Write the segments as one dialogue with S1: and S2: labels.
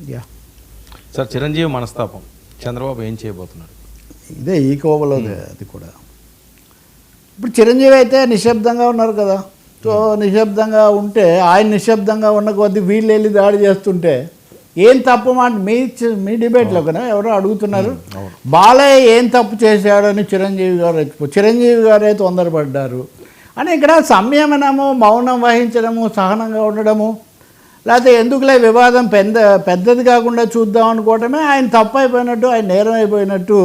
S1: Yeah
S2: sir Chiranjeevi మనస్తాపం. చంద్రబాబు ఏం చేయబోతున్నాడు
S1: ఇదే ఈ కోవలో అది కూడా. ఇప్పుడు చిరంజీవి అయితే నిశ్శబ్దంగా ఉన్నారు కదా. సో నిశ్శబ్దంగా ఉంటే ఆయన నిశ్శబ్దంగా ఉన్న కొద్దీ వీళ్ళు వెళ్ళి దాడి చేస్తుంటే ఏం తప్పు మాట మీ మీ డిబేట్లో కదా ఎవరో అడుగుతున్నారు. బాలయ్య ఏం తప్పు చేశాడని చిరంజీవి గారు చిరంజీవి గారే తొందరపడ్డారు. అని ఇక్కడ సంయమనము మౌనం వహించడము సహనంగా ఉండడము లేకపోతే ఎందుకులే వివాదం పెద్ద పెద్దది కాకుండా చూద్దాం అనుకోవటమే ఆయన తప్పు అయిపోయినట్టు ఆయన నేరం అయిపోయినట్టు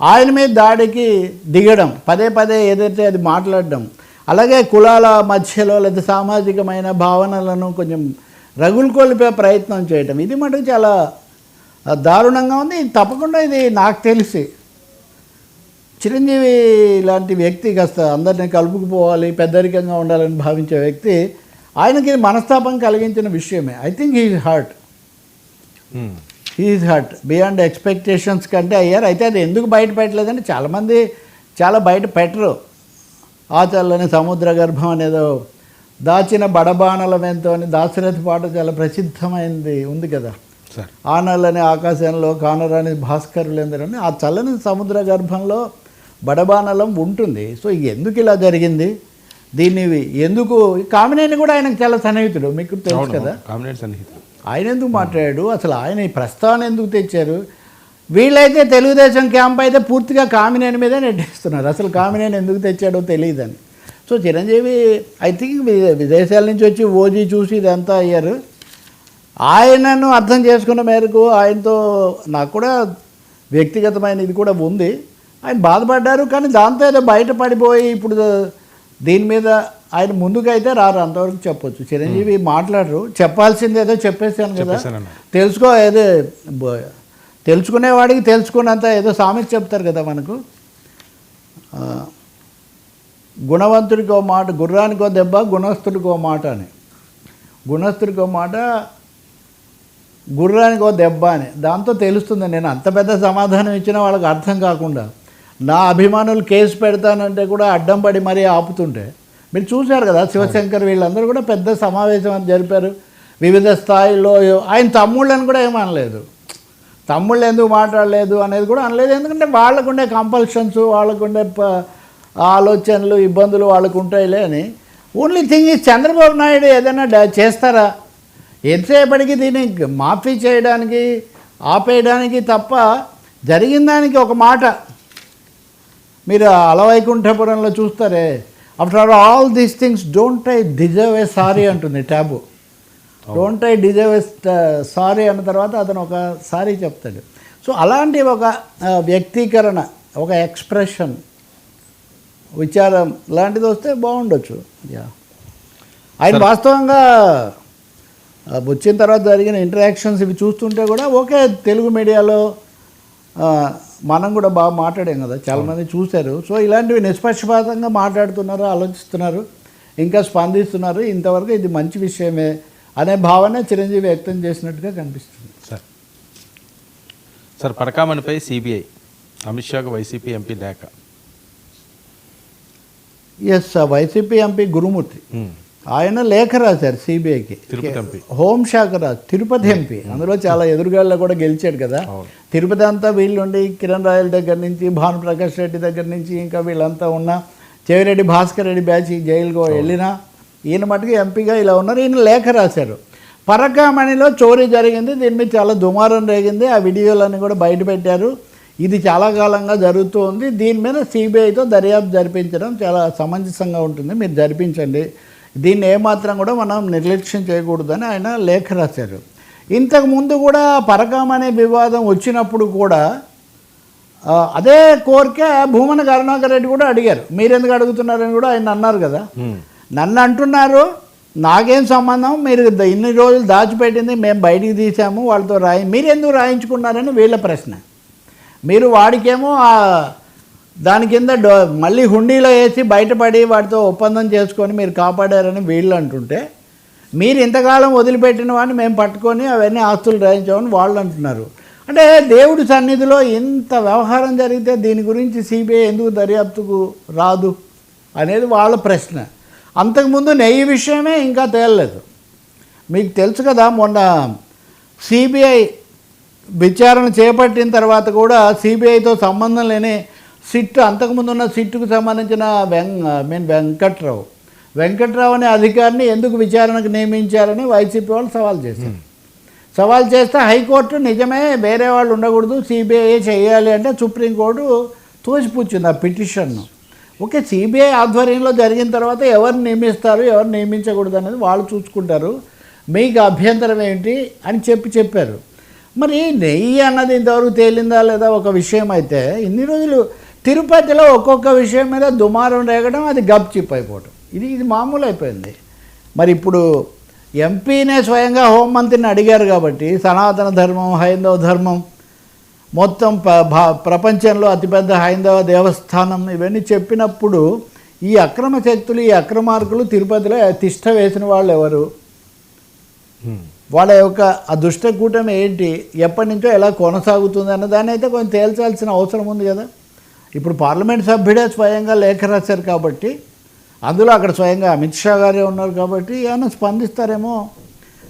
S1: ఆయన మీద దాడికి దిగడం పదే పదే ఏదైతే అది మాట్లాడడం అలాగే కులాల మధ్యలో లేదా సామాజికమైన భావనలను కొంచెం రగులు కొలిపే ప్రయత్నం చేయటం ఇది మటుకు చాలా దారుణంగా ఉంది. ఇది తప్పకుండా ఇది నాకు తెలిసి చిరంజీవి లాంటి వ్యక్తి కాస్త అందరినీ కలుపుకుపోవాలి పెద్దరికంగా ఉండాలని భావించే వ్యక్తి ఆయనకి మనస్తాపం కలిగించిన విషయమే. I think he's hurt. He's hurt beyond expectations కంటే అయ్యారు. అయితే అది ఎందుకు బయట పెట్టలేదంటే చాలామంది చాలా బయట పెట్టరు. ఆచల్లని సముద్ర గర్భం అనేదో దాచిన బడబాణల వెంతో అని దాశరథి పాట చాలా ప్రసిద్ధమైనది ఉంది కదా? ఆనలని ఆకాశంలో కానరాని భాస్కరులేందరని ఆ చల్లని సముద్ర గర్భంలో బడబానలం ఉంటుంది. సో ఎందుకు ఇలా జరిగింది? దీన్ని ఎందుకు? కామినేని కూడా ఆయనకు చాలా సన్నిహితుడు. మీకు తెలుసు కదా?
S2: కామినేట్ సన్నిహితులు
S1: ఆయన ఎందుకు మాట్లాడాడు? అసలు ఆయన ఈ ప్రస్తావన ఎందుకు తెచ్చారు? వీళ్ళైతే తెలుగుదేశం క్యాంప్ అయితే పూర్తిగా కామినేని మీదే నెట్టేస్తున్నారు. అసలు కామినేని ఎందుకు తెచ్చాడో తెలియదని సో చిరంజీవి ఐ థింక్ విదేశాల నుంచి వచ్చి ఓజీ చూసి ఇదంతా అయ్యారు. ఆయనను అర్థం చేసుకున్న మేరకు ఆయనతో నాకు కూడా వ్యక్తిగతమైన ఇది కూడా ఉంది. ఆయన బాధపడ్డారు కానీ దాంతో ఏదో బయటపడిపోయి ఇప్పుడు దీని మీద ఆయన ముందుకైతే రారు అంతవరకు చెప్పొచ్చు. చిరంజీవి మాట్లాడరు. చెప్పాల్సింది ఏదో చెప్పేశాను కదా. తెలుసుకో ఏదో తెలుసుకునేవాడికి తెలుసుకున్నంత ఏదో సామెత చెప్తారు కదా మనకు. గుణవంతుడికి ఓ మాట గుర్రానికి ఓ దెబ్బ గుణస్థుడికి ఓ మాట అని. గుణస్థుడికి ఓ మాట గుర్రానికి ఓ దెబ్బ అని. దాంతో తెలుస్తుంది నేను అంత పెద్ద సమాధానం ఇచ్చినా వాళ్ళకి అర్థం కాకుండా. నా అభిమానులు కేసు పెడతానంటే కూడా అడ్డం పడి మరీ ఆపుతుంటే. మీరు చూశారు కదా శివశంకర్ వీళ్ళందరూ కూడా పెద్ద సమావేశం అని జరిపారు. వివిధ స్థాయిలో ఆయన తమ్ముళ్ళని కూడా ఏమనలేదు తమ్ముళ్ళు ఎందుకు మాట్లాడలేదు అనేది కూడా అనలేదు. ఎందుకంటే వాళ్ళకుండే కంపల్షన్స్ వాళ్ళకుండే ప- ఆలోచనలు ఇబ్బందులు వాళ్ళకు ఉంటాయిలే అని. ఓన్లీ థింగ్ ఈ చంద్రబాబు నాయుడు ఏదైనా చేస్తారా? ఎంతసేపటికి దీన్ని మాఫీ చేయడానికి ఆపేయడానికి తప్ప జరిగిన దానికి ఒక మాట మీరు అలవైకుంఠపురంలో చూస్తారే. After all these things don't I deserve a sorry అంటుంది Tabu don't I deserve a sorry అన్న తర్వాత అతను ఒక సారీ చెప్తాడు. సో అలాంటి ఒక ఆ, వ్యక్తీకరణ ఒక ఎక్స్ప్రెషన్ విచారం లాంటిది వస్తే బాగుండొచ్చు. యా ఆయన వాస్తవంగా వచ్చిన తర్వాత జరిగిన ఇంటరాక్షన్స్ ఇవి చూస్తుంటే కూడా ఓకే తెలుగు మీడియాలో ఆ, మనం కూడా బాగా మాట్లాడాం కదా చాలామంది చూశారు. సో ఇలాంటివి నిష్పక్షపాతంగా మాట్లాడుతున్నారు ఆలోచిస్తున్నారు ఇంకా స్పందిస్తున్నారు ఇంతవరకు ఇది మంచి విషయమే అనే భావన చిరంజీవి వ్యక్తం చేసినట్టుగా కనిపిస్తుంది.
S2: సార్. సార్ పరకామణిపై సిబిఐ అమిత్ షాకు వైసీపీ ఎంపీ లేఖ
S1: ఎస్ వైసీపీ ఎంపీ గురుమూర్తి. ఆయన లేఖ రాశారు సిబిఐకి. హోంశాఖ రాజు తిరుపతి ఎంపీ. అందులో చాలా ఎదురుగాల్లో కూడా గెలిచాడు కదా. తిరుపతి అంతా వీళ్ళుండి కిరణ్ రాయల్ దగ్గర నుంచి భానుప్రకాష్ రెడ్డి దగ్గర నుంచి ఇంకా వీళ్ళంతా ఉన్న చెవిరెడ్డి భాస్కర్ రెడ్డి బ్యాచ్ జైలుకు వెళ్ళినా ఈయన మటుకు ఎంపీగా ఇలా ఉన్నారు. ఈయన లేఖ రాశారు. పరకామణిలో చోరీ జరిగింది. దీని మీద చాలా దుమారం రేగింది. ఆ వీడియోలన్నీ కూడా బయట పెట్టారు. ఇది చాలా కాలంగా జరుగుతూ ఉంది. దీని మీద సిబిఐతో దర్యాప్తు జరిపించడం చాలా సమంజసంగా ఉంటుంది. మీరు జరిపించండి. దీన్ని ఏమాత్రం కూడా మనం నిర్లక్ష్యం చేయకూడదని ఆయన లేఖ రాశారు. ఇంతకు ముందు కూడా పరకామణి వివాదం వచ్చినప్పుడు కూడా అదే కోరిక భూమన కరుణాకర్ రెడ్డి కూడా అడిగారు. మీరెందుకు అడుగుతున్నారని కూడా ఆయన అన్నారు కదా. నన్ను అంటున్నారు నాకేం సంబంధం? మీరు ఇన్ని రోజులు దాచిపెట్టింది మేము బయటికి తీసాము వాళ్ళతో రాయి మీరు ఎందుకు రాయించుకున్నారని వీళ్ళ ప్రశ్న. మీరు వాడికేమో ఆ దాని కింద డో మళ్ళీ హుండీలో వేసి బయటపడి వాటితో ఒప్పందం చేసుకొని మీరు కాపాడారని వీళ్ళు అంటుంటే మీరు ఇంతకాలం వదిలిపెట్టిన వాడిని మేము పట్టుకొని అవన్నీ ఆస్తులు రాయించామని వాళ్ళు అంటున్నారు. అంటే దేవుడి సన్నిధిలో ఇంత వ్యవహారం జరిగితే దీని గురించి సిబిఐ ఎందుకు దర్యాప్తుకు రాదు అనేది వాళ్ళ ప్రశ్న. అంతకుముందు నెయ్యి విషయమే ఇంకా తేలలేదు. మీకు తెలుసు కదా మొన్న సిబిఐ విచారణ చేపట్టిన తర్వాత కూడా సిబిఐతో సంబంధం లేని సిట్ అంతకుముందు ఉన్న సిట్టుకు సంబంధించిన వెం మీన్ వెంకట్రావు. వెంకట్రావు అనే అధికారిని ఎందుకు విచారణకు నియమించారని వైసీపీ వాళ్ళు సవాల్ చేశారు. సవాల్ చేస్తే హైకోర్టు నిజమే వేరే వాళ్ళు ఉండకూడదు సిబిఐ చేయాలి అంటే సుప్రీంకోర్టు తోసిపుచ్చింది ఆ పిటిషన్ను. ఓకే సిబిఐ ఆధ్వర్యంలో జరిగిన తర్వాత ఎవరు నియమిస్తారు ఎవరు నియమించకూడదు అనేది వాళ్ళు చూసుకుంటారు. మీకు అభ్యంతరం ఏంటి అని చెప్పి చెప్పారు. మరి నెయ్యి అన్నది ఇంతవరకు తేలిందా లేదా ఒక విషయం అయితే ఇన్ని రోజులు తిరుపతిలో ఒక్కొక్క విషయం మీద దుమారం రేగడం అది గప్ చిప్ అయిపోవడం ఇది ఇది మామూలు అయిపోయింది. మరి ఇప్పుడు ఎంపీనే స్వయంగా హోంమంత్రిని అడిగారు కాబట్టి సనాతన ధర్మం హైందవ ధర్మం మొత్తం ప్రపంచంలో అతిపెద్ద హైందవ దేవస్థానం ఇవన్నీ చెప్పినప్పుడు ఈ అక్రమ శక్తులు ఈ అక్రమార్కులు తిరుపతిలో తిష్ట వేసిన వాళ్ళు ఎవరు. వాళ్ళ యొక్క ఆ దుష్ట కూటమి ఏంటి? ఎప్పటి నుంచో ఎలా కొనసాగుతుంది అన్న దాన్ని అయితే కొంచెం తేల్చాల్సిన అవసరం ఉంది కదా. ఇప్పుడు పార్లమెంట్ సభ్యుడే స్వయంగా లేఖ రాశారు కాబట్టి అందులో అక్కడ స్వయంగా అమిత్ షా గారే ఉన్నారు కాబట్టి ఏమైనా స్పందిస్తారేమో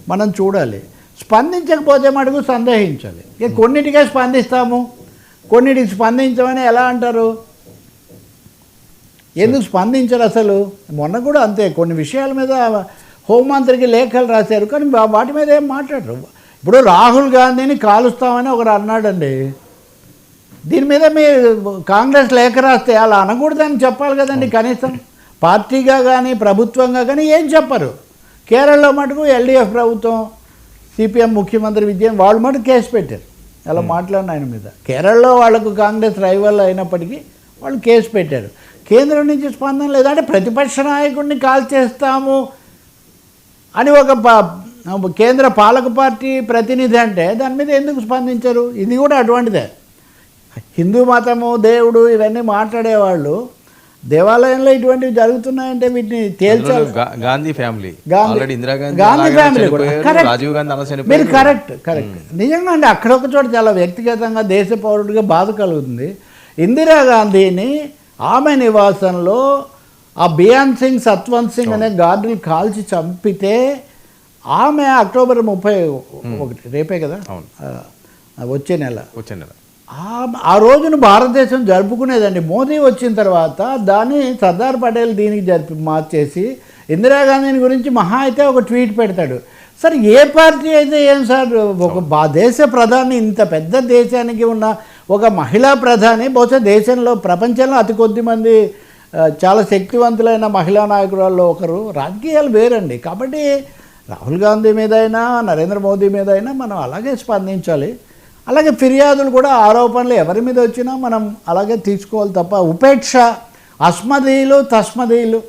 S1: మనం చూడాలి. స్పందించకపోతే మటుకు సందేహించాలి. ఇక కొన్నిటికే స్పందిస్తాము. కొన్నిటికి స్పందించమని ఎలా అంటారు? ఎందుకు స్పందించరు అసలు? మొన్న కూడా అంతే కొన్ని విషయాల మీద హోంమంత్రికి లేఖలు రాశారు కానీ వాటి మీద ఏం మాట్లాడరు. ఇప్పుడు రాహుల్ గాంధీని కాలుస్తామని ఒకరు అన్నాడండి. దీని మీద మీరు కాంగ్రెస్ లేఖ రాస్తే అలా అనకూడదని చెప్పాలి కదండి కనీసం. పార్టీగా కానీ ప్రభుత్వంగా కానీ ఏం చెప్పరు. కేరళలో మటుకు ఎల్డీఎఫ్ ప్రభుత్వం సిపిఎం ముఖ్యమంత్రి విజయం వాళ్ళు మటుకు కేసు పెట్టారు. అలా మాట్లాడిన ఆయన మీద. కేరళలో వాళ్ళకు కాంగ్రెస్ రైవల్ అయినప్పటికీ వాళ్ళు కేసు పెట్టారు. కేంద్రం నుంచి స్పందన లేదంటే ప్రతిపక్ష నాయకుడిని కాల్ చేస్తాము అని ఒక కేంద్ర పాలక పార్టీ ప్రతినిధి అంటే దాని మీద ఎందుకు స్పందించరు? ఇది కూడా అటువంటిదే. హిందూ మతము దేవుడు ఇవన్నీ మాట్లాడేవాళ్ళు. దేవాలయంలో ఇటువంటివి జరుగుతున్నాయంటే వీటిని తేల్చాలి.
S2: గాంధీ ఫ్యామిలీ.
S1: గాంధీ- ఫ్యామిలీ.
S2: రాజీవ్ గాంధీ
S1: మీరు కరెక్ట్ కరెక్ట్ నిజంగా అండి అక్కడ ఒక చోట చాలా వ్యక్తిగతంగా దేశ పౌరుడిగా బాధ కలుగుతుంది. ఇందిరాగాంధీని ఆమె నివాసంలో ఆ బియాన్ సింగ్ సత్వంత్ సింగ్ అనే గార్డులు కాల్చి చంపితే ఆమె అక్టోబర్ ముప్పై ఒకటి రేపే కదా? వచ్చే నెల.
S2: వచ్చే నెల.
S1: ఆ- రోజును భారతదేశం జరుపుకునేదండి. మోదీ వచ్చిన తర్వాత దాన్ని సర్దార్ పటేల్ దీనికి జరిపి మార్చేసి ఇందిరాగాంధీని గురించి మహా అయితే ఒక ట్వీట్ పెడతాడు. సార్ ఏ పార్టీ అయితే ఏం సార్ ఒక దేశ ప్రధాని ఇంత పెద్ద దేశానికి ఉన్న ఒక మహిళా ప్రధాని బహుశా దేశంలో ప్రపంచంలో అతి కొద్ది మంది చాలా శక్తివంతులైన మహిళా నాయకురాల్లో ఒకరు రాజకీయాలు వేరండి. కాబట్టి రాహుల్ గాంధీ మీద అయినా నరేంద్ర మోదీ మీద అయినా మనం అలాగే స్పందించాలి. అలాగే ఫిర్యాదులు కూడా ఆరోపణలు ఎవరి మీద వచ్చినా మనం అలాగే తీసుకోవాలి తప్ప ఉపేక్ష అస్మదీయులు తస్మదీయులు.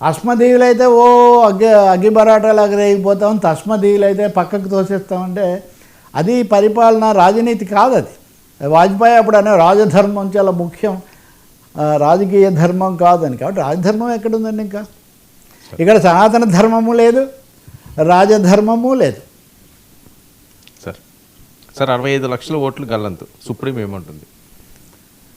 S1: అస్మదీయులు అయితే ఓ అగ్గి అగ్గిబరాటాలాగా రేగిపోతాం తస్మదీయులు అయితే పక్కకు తోసేస్తామంటే అది పరిపాలన రాజనీతి కాదు అది. వాజ్పేయి అప్పుడు అనే రాజధర్మం చాలా ముఖ్యం. రాజకీయ ధర్మం కాదని కాబట్టి రాజధర్మం ఎక్కడుందండి ఇంకా? ఇక్కడ సనాతన ధర్మము లేదు రాజధర్మము లేదు.
S2: సార్ అరవై ఐదు లక్షల ఓట్లు గల్లంతు. సుప్రీం ఏమంటుంది?